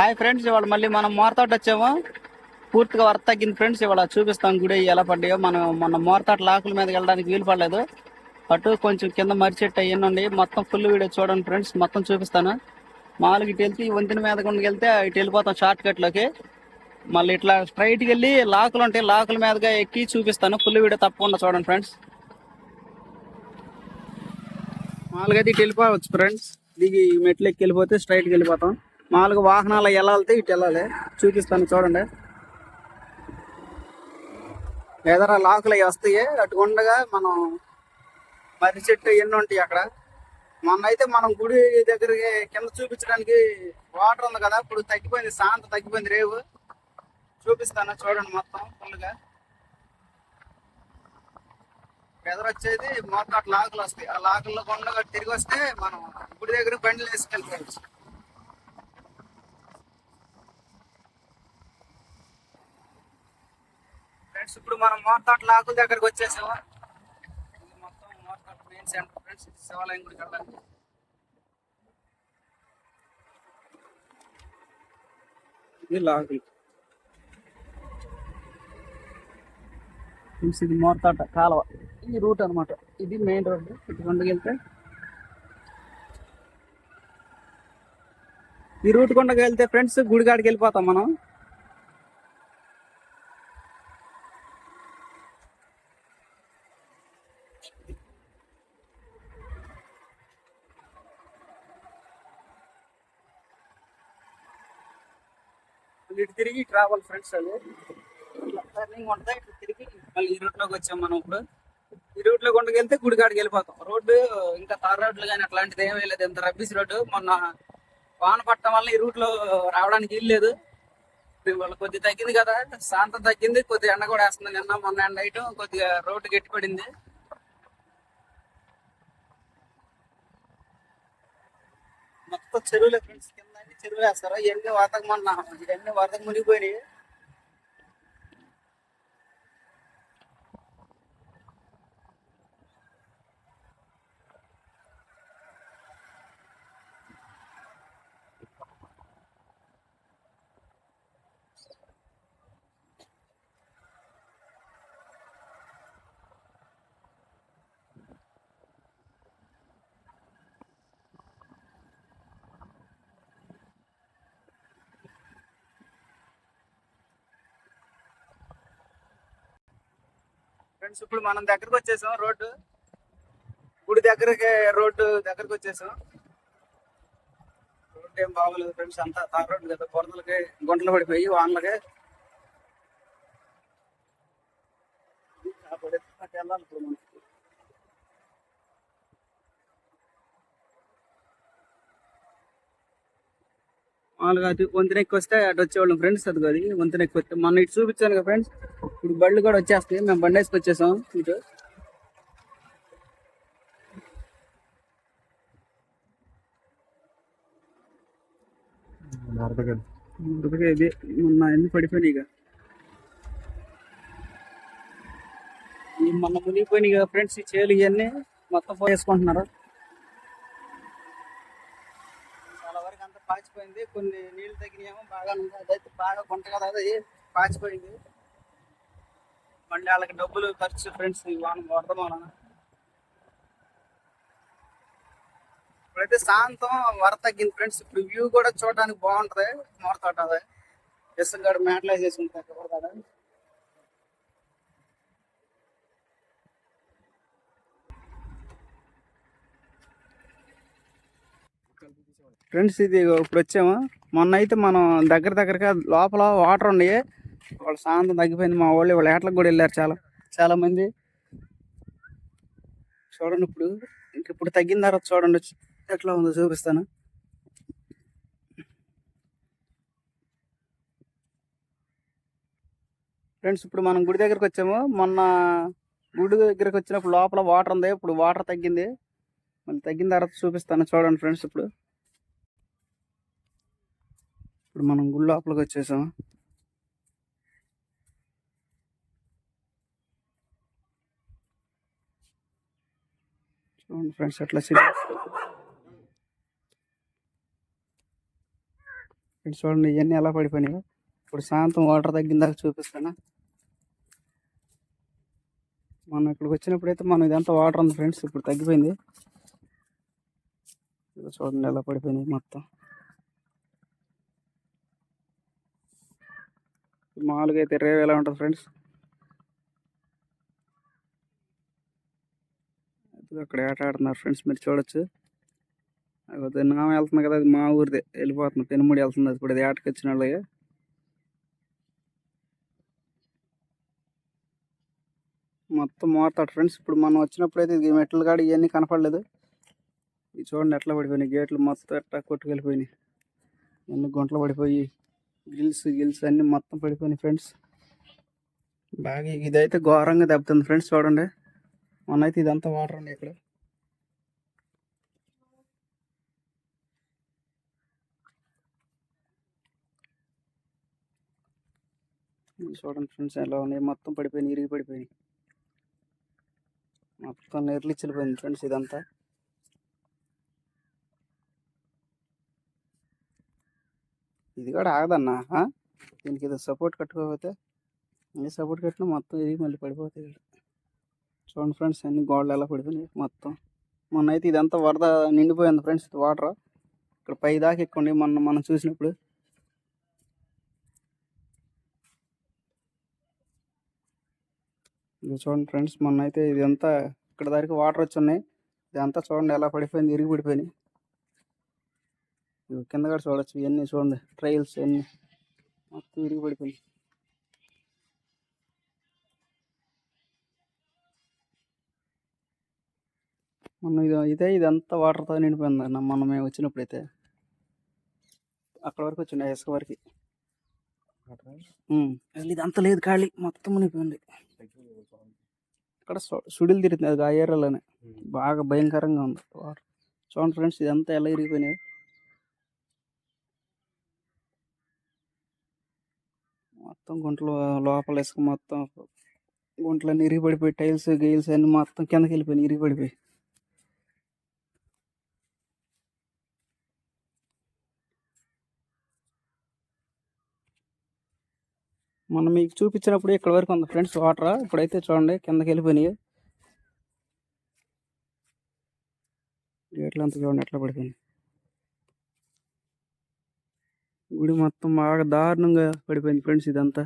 Hi friends ఇవాళ మళ్ళీ మనం మోరతోట వచ్చాము. పూర్తిగా వరద తగ్గింది ఫ్రెండ్స్ ఇవాళ చూపిస్తాం గుడి ఎలా పడ్డాయో మనం మొన్న మోరతోట లాకుల మీద వెళ్ళడానికి వీలు పడలేదు. అటు కొంచెం కింద మరిచెట్టు అవన్నీ ఉన్నాయి. మొత్తం ఫుల్ వీడియో చూడండి ఫ్రెండ్స్ మొత్తం చూపిస్తాను. మామూలుగా ఇటు వెళ్తే ఈ వంతెన మీద గుండా వెళ్తే ఇటు వెళ్ళిపోతాం షార్ట్ కట్లోకి మళ్ళీ ఇట్లా స్ట్రైట్కి వెళ్ళి లాకులు ఉంటాయి లాకుల మీదగా ఎక్కి చూపిస్తాను. ఫుల్ వీడియో తప్పకుండా చూడండి ఫ్రెండ్స్. మామూలుగా అయితే ఇటు వెళ్ళిపోవచ్చు ఫ్రెండ్స్. దిగి ఈ మెట్లు ఎక్కి వెళ్ళిపోతే స్ట్రైట్కి వెళ్ళిపోతాం. మామూలుగా వాహనాలు వెళ్ళాలి ఇటు వెళ్ళాలి చూపిస్తాను చూడండి. ఎదర లాకులు అవి వస్తాయి అటు ఉండగా మనం మర్రి చెట్టు ఎన్ని ఉంటాయి అక్కడ. మొన్న అయితే మనం గుడి దగ్గరికి కింద చూపించడానికి వాటర్ ఉంది కదా ఇప్పుడు తగ్గిపోయింది శాంత తగ్గిపోయింది రేవు. చూపిస్తాను చూడండి మొత్తం ఫుల్గా. ఎదురు వచ్చేది మొత్తం అట్లా లాకులు వస్తాయి. ఆ లాకుల్లో కొండగా తిరిగి వస్తే మనం గుడి దగ్గర బండ్లు వేసుకెళ్ళిపోవచ్చు. ఫ్రెండ్స్ ఇప్పుడు మనం మోర్తాట్ లాకుల దగ్గరకు వచ్చేసాము? ఇది మొత్తం మోర్తోట మెయిన్ సెంటర్ ఫ్రెండ్స్ ఇది శివాలయం గుడికి వెళ్ళడానికి. ఇది ఫ్రెండ్స్ ఇది మోర్తాట కాలువ. ఈ రూట్ అన్నమాట. ఇది మెయిన్ రోడ్. ఇటు కొండకెళ్తే ఈ రూట్ కొండకి వెళ్తే ఫ్రెండ్స్ గుడికాడికి వెళ్ళిపోతాం మనం. ఇటు తిరిగి ట్రావెల్ ఫ్రెండ్స్ అది టర్నింగ్ ఉంటుంది ఇటు తిరిగి మళ్ళీ ఈ రూట్లోకి వచ్చాం మనం ఇప్పుడు. ఈ రూట్లో గుండకి వెళ్తే గుడికాడికి వెళ్ళిపోతాం. రోడ్డు ఇంకా తార్ రోడ్లు కానీ అట్లాంటిది ఏమీ లేదు. ఇంత రబ్బీస్ రోడ్డు. మొన్న వాన పట్టడం వల్ల ఈ రూట్లో రావడానికి వీలు లేదు. ఇవాళ కొద్దిగా తగ్గింది కదా. శాంతం తగ్గింది. కొద్దిగా ఎండ కూడా వేస్తుంది. నిన్న మొన్న ఎండ వేయటం కొద్దిగా రోడ్డు గట్టిపడింది. మొత్తం చెరువులే ఫ్రెండ్స్ కింద చెరువు వేస్తారు. ఇవన్నీ వరదకు మొన్న ఇవన్నీ వరదకు మునిగిపోయినాయి. ఫ్రెండ్స్ ఇప్పుడు మనం దగ్గరకు వచ్చేసాం రోడ్డు. గుడి దగ్గరకి రోడ్డు దగ్గరకు వచ్చేసాం. రోడ్డు ఏం బాగోలేదు ఫ్రెండ్స్ అంతా తార్ రోడ్డు కదా బురదలకి గుంటలు పడిపోయి వానలకి. వెళ్ళాలి ఇప్పుడు మనం మామూలుగా అది వంతెన ఎక్కువ వస్తే అటు వచ్చేవాళ్ళం ఫ్రెండ్స్ అది అది వంతెన ఎక్కువ వస్తే మొన్న ఇటు చూపించాను కదా ఫ్రెండ్స్ ఇప్పుడు బళ్ళు కూడా వచ్చేస్తాయి మేము బండి వేసుకు వచ్చేసాం. ఇటు. ఇది మొన్న ఎన్ని పడిపోయినాయి ఇక. మొన్న మునిగిపోయినాయి కదా ఫ్రెండ్స్ ఈ చేలు ఇవన్నీ. మొత్తం పోయేసుకుంటున్నారు వరకు అంతా ఉంది. కొన్ని నీళ్ళు తగ్గినాయేమో బాగా ఉంది. అదైతే బాగా కొంట కదా అది పాచిపోయింది. మళ్ళీ వాళ్ళకి డబ్బులు ఖర్చు ఫ్రెండ్స్ వాన వరద వలన. ఇప్పుడైతే శాంతం వర తగ్గింది ఫ్రెండ్స్. ఇప్పుడు వ్యూ కూడా చూడడానికి బాగుంటది మొరతోట అది ఇసుగడ మేటలు వేసేసుకుంటారు కదా. ఫ్రెండ్స్ ఇది ఇప్పుడు వచ్చాము. మొన్న అయితే మనం దగ్గర దగ్గరగా లోపల వాటర్ ఉన్నాయి. వాళ్ళ శాంతం తగ్గిపోయింది. మా వాళ్ళు వాళ్ళ ఏట్లకు కూడా వెళ్ళారు చాలా చాలా మంది. చూడండి ఇప్పుడు ఇంక ఇప్పుడు తగ్గిన తర్వాత చూడండి ఎట్లా ఉందో చూపిస్తాను. ఫ్రెండ్స్ ఇప్పుడు మనం గుడి దగ్గరకు వచ్చాము. మొన్న గుడి దగ్గరకు వచ్చినప్పుడు లోపల వాటర్ ఉంది. ఇప్పుడు వాటర్ తగ్గింది. మళ్ళీ తగ్గిన తర్వాత చూపిస్తాను. చూడండి ఫ్రెండ్స్ ఇప్పుడు. ఇప్పుడు మనం గుడి లోపలికి వచ్చేసాము? చూడండి ఫ్రెండ్స్ అట్లా సిటీ చూడండి ఇవన్నీ ఎలా పడిపోయినాయో. ఇప్పుడు సాయంత్రం వాటర్ తగ్గిందాక చూపిస్తాను? మనం ఇక్కడికి వచ్చినప్పుడు అయితే మనం ఇదంతా వాటర్ ఉంది ఫ్రెండ్స్ ఇప్పుడు తగ్గిపోయింది. చూడండి ఎలా పడిపోయినాయి మొత్తం. మామూలుగా అయితే రేవ్ ఎలా ఉంటుంది ఫ్రెండ్స్? అక్కడ ఆట ఆడుతున్నారు ఫ్రెండ్స్ మీరు చూడొచ్చు. అదే నామ వెళ్తుంది కదా అది మా ఊరిదే వెళ్ళిపోతుంది. పెనుముడి వెళ్తుంది అది ఇప్పుడు అది ఆటకి వచ్చిన వాళ్ళే మొత్తం మోతాడు ఫ్రెండ్స్. ఇప్పుడు మనం వచ్చినప్పుడు అయితే ఈ మెట్ల కాడ ఇవన్నీ కనపడలేదు. ఇది చూడండి ఎట్లా పడిపోయినాయి. గేట్లు మొత్తం ఎట్లా కొట్టుకెళ్ళిపోయినాయి. ఎన్ని గుంటలు పడిపోయి గిల్స్ గిల్స్ అన్ని మొత్తం పడిపోయినాయి ఫ్రెండ్స్. బాగా ఇదైతే ఘోరంగా దెబ్బతుంది ఫ్రెండ్స్ చూడండి. మొన్న అయితే ఇదంతా వాటర్ ఉంది ఇక్కడ. చూడండి ఫ్రెండ్స్ ఎలా ఉన్నాయి. మొత్తం పడిపోయినాయి ఇరిగి పడిపోయినాయి మొత్తం నెర్లిచ్చిపోయింది ఫ్రెండ్స్ ఇదంతా. ఇది కూడా ఆగదన్నా దీనికి ఏదో సపోర్ట్ కట్టుకోకపోతే ఏ సపోర్ట్ కట్టినా మొత్తం ఇది మళ్ళీ పడిపోతాయి చూడండి ఫ్రెండ్స్ అన్ని గోడలు ఎలా పడిపోయినాయి మొత్తం. మొన్న అయితే ఇదంతా వరద నిండిపోయింది ఫ్రెండ్స్ ఇది వాటర్. ఇక్కడ పై దాకా ఎక్కువండి మొన్న మనం చూసినప్పుడు. ఇది చూడండి ఫ్రెండ్స్ మొన్న అయితే ఇదంతా ఇక్కడ దానికి వాటర్ వచ్చి ఉన్నాయి. ఇదంతా చూడండి ఎలా పడిపోయింది ఇరిగి పడిపోయినాయి కింద కూడా చూడొచ్చు. ఇవన్నీ చూడండి. ట్రైల్స్ అన్నీ. మొత్తం విరిగి పడిపోయింది మొన్న ఇది ఇదే ఇదంతా వాటర్తో నిండిపోయింది. అన్న మొన్న మేము వచ్చినప్పుడైతే. అక్కడ వరకు వచ్చిండే ఇసుక వరకు. ఇదంతా లేదు ఖాళీ. మొత్తం మునిగిపోయింది ఇక్కడ సు- సుడిలు తిరుగుతుంది అది ఆ ఏరియాలోనే. బాగా భయంకరంగా ఉంది. వాటర్. చూడండి ఫ్రెండ్స్ ఇదంతా ఎలా ఇరిగిపోయినాయి. మొత్తం గుంటలు లోపల ఇసుక మొత్తం గుంటలన్నీ ఇరిగి పడిపోయి టైల్స్ గెయిల్స్ అన్ని మొత్తం కిందకి వెళ్ళిపోయినాయి ఇరిగి పడిపోయి మనం మీకు చూపించినప్పుడు ఇక్కడ వరకు ఉంది ఫ్రెండ్స్ వాటర్. ఇప్పుడైతే చూడండి కిందకి వెళ్ళిపోయినాయి. గేట్లు అంతా చూడండి ఎట్లా పడిపోయింది గుడి మొత్తం బాగా దారుణంగా పడిపోయింది ఫ్రెండ్స్ ఇదంతా.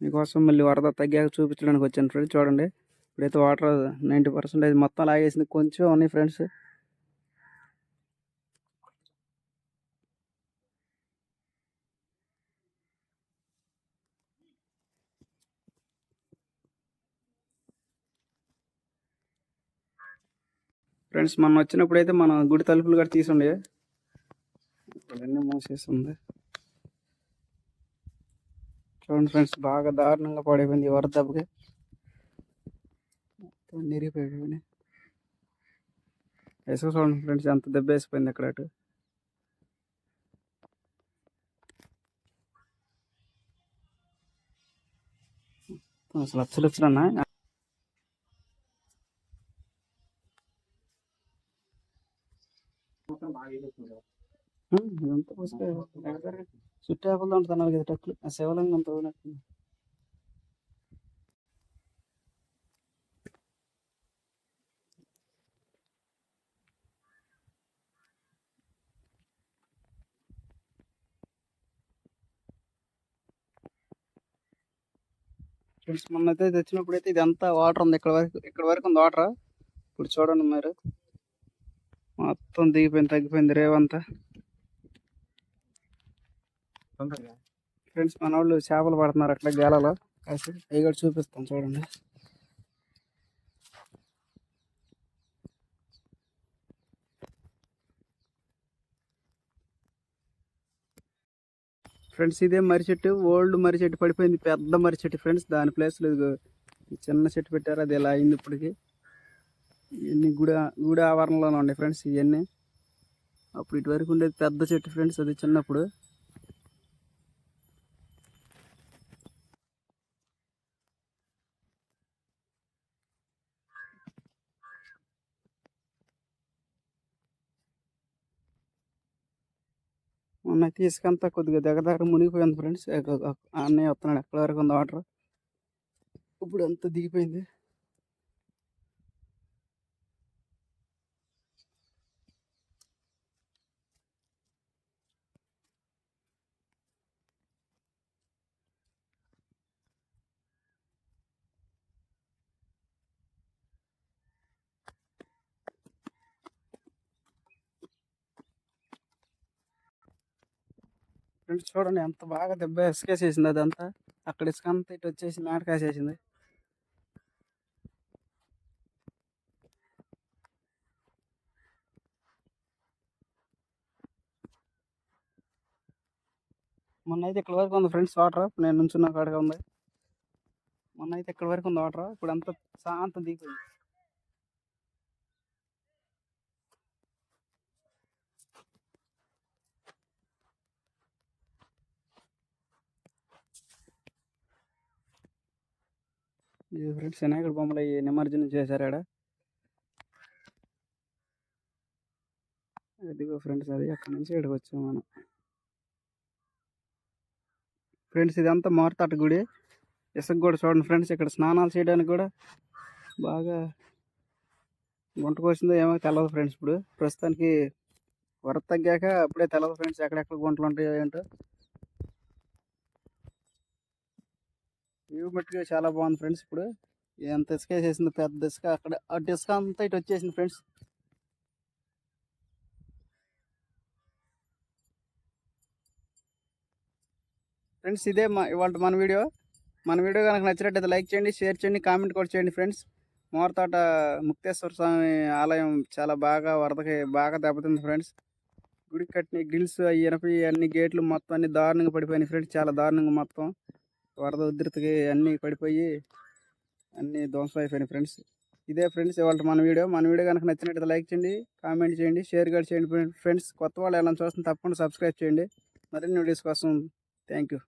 మీకోసం మళ్ళీ వరద తగ్గాక చూపించడానికి వచ్చాను ఫ్రెండ్స్ చూడండి ఇప్పుడైతే వాటర్ నైంటీ పర్సెంటేజ్ మొత్తం లాగేసింది. కొంచెం ఉన్నాయి ఫ్రెండ్స్ ఫ్రెండ్స్ మనం వచ్చినప్పుడు అయితే మన గుడి తలుపులు కూడా తీసుండే. ఇప్పుడన్నీ మూసేస్తుంది చూడండి ఫ్రెండ్స్ బాగా దారుణంగా పడిపోయింది వరద దెబ్బకి. మొత్తం నిరిగిపోయిపోయినాయి ఇసుక చూడండి ఫ్రెండ్స్ ఎంత దెబ్బ వేసిపోయింది అక్కడ అటు. అసలు అచ్చలు వచ్చినా ఇదంతా పోస్తే దగ్గర చుట్టాపలతో ఉంటున్నారు కదా టక్లు ఆ శివలింగం అంత ఫ్రెండ్స్ మొన్న అయితే తెచ్చినప్పుడు అయితే ఇదంతా వాటర్ ఉంది. ఇక్కడ వరకు ఇక్కడ వరకు ఉంది వాటర్ ఇప్పుడు చూడండి మీరు. మొత్తం దిగిపోయింది తగ్గిపోయింది రేవంతా. ఫ్రెండ్స్ మన వాళ్ళు చేపలు పడుతున్నారు అట్లా గేలలో. కాసి అవి కూడా చూపిస్తాం చూడండి. ఫ్రెండ్స్ ఇదే మర్రి చెట్టు. ఓల్డ్ మర్రి చెట్టు పడిపోయింది పెద్ద మర్రి చెట్టు ఫ్రెండ్స్. దాని ప్లేస్లో చిన్న చెట్టు పెట్టారు. అది ఇలా అయింది ఇప్పటికి. ఇవన్నీ గుడి గుడి ఆవరణలోనే ఉండే ఫ్రెండ్స్ ఇవన్నీ అప్పుడు ఇటు వరకు ఉండేది పెద్ద చెట్టు ఫ్రెండ్స్ అది చిన్నప్పుడు. మొన్న తీసుకంతా కొద్దిగా దగ్గర దగ్గర మునిగిపోయింది ఫ్రెండ్స్ అన్నయ్య వస్తున్నాడు ఎక్కడి వరకు ఉంది వాటర్ ఇప్పుడు అంతా దిగిపోయింది. ఫ్రెండ్స్ చూడండి ఎంత బాగా దెబ్బ ఇసుకేసేసింది అదంతా. అక్కడ ఇసుక అంతా ఇటు వచ్చేసి మేటకాసేసింది మొన్న అయితే ఇక్కడ వరకు ఉంది ఫ్రెండ్స్ వాటర్. నేను నుంచున్న కాడగా ఉంది. మొన్న అయితే ఇక్కడ వరకు ఉంది వాటర్. ఇప్పుడు అంతా శాంతం దిగిపోయింది. ఇది ఫ్రెండ్స్ వినాయకుడు బొమ్మలు నిమజ్జనం చేశారు ఆడ. అదిగో ఫ్రెండ్స్ అది అక్కడ నుంచి ఇక్కడికి వచ్చాం మనం. ఫ్రెండ్స్ ఇదంతా మారుతాట గుడి. ఇసుక కూడా చూడండి ఫ్రెండ్స్ ఇక్కడ స్నానాలు చేయడానికి కూడా బాగా గుంటకు వచ్చిందో ఏమో తెలవదు ఫ్రెండ్స్ ఇప్పుడు. ప్రస్తుతానికి వరద తగ్గాక అప్పుడే తెలవదు ఫ్రెండ్స్ ఎక్కడెక్కడ గుంటలు ఉంటాయో ఏంటో. వ్యూ మట్టుగా చాలా బాగుంది ఫ్రెండ్స్ ఇప్పుడు. ఎంత ఇసుక వేసేసింది పెద్ద ఇసుక అక్కడ ఆ ఇసుక అంతా ఇటు వచ్చేసింది ఫ్రెండ్స్ ఫ్రెండ్స్ ఇదే మా ఇవాళ మన వీడియో మన వీడియో కనుక నచ్చినట్టయితే లైక్ చేయండి షేర్ చేయండి కామెంట్ కూడా చేయండి ఫ్రెండ్స్ మోరతోట ముక్తేశ్వర స్వామి ఆలయం చాలా బాగా వరదకి బాగా దెబ్బతింది ఫ్రెండ్స్ గుడి కట్టిన గ్రిల్స్ ఇనపి అన్ని గేట్లు మొత్తం అన్ని దారుణంగా పడిపోయినాయి ఫ్రెండ్స్ చాలా దారుణంగా మొత్తం. వరద ఉధృతికి అన్నీ పడిపోయి అన్నీ ధ్వంసం అయిపోయినాయి ఫ్రెండ్స్ ఇదే ఫ్రెండ్స్ ఇవాళ మన వీడియో. మన వీడియో కనుక నచ్చినట్టు లైక్ చేయండి కామెంట్ చేయండి షేర్ కూడా చేయండి. ఫ్రెండ్స్ కొత్త వాళ్ళు ఎలా చూస్తుంది తప్పకుండా సబ్స్క్రైబ్ చేయండి. మరిన్ని వీడియోస్ కోసం థ్యాంక్ యూ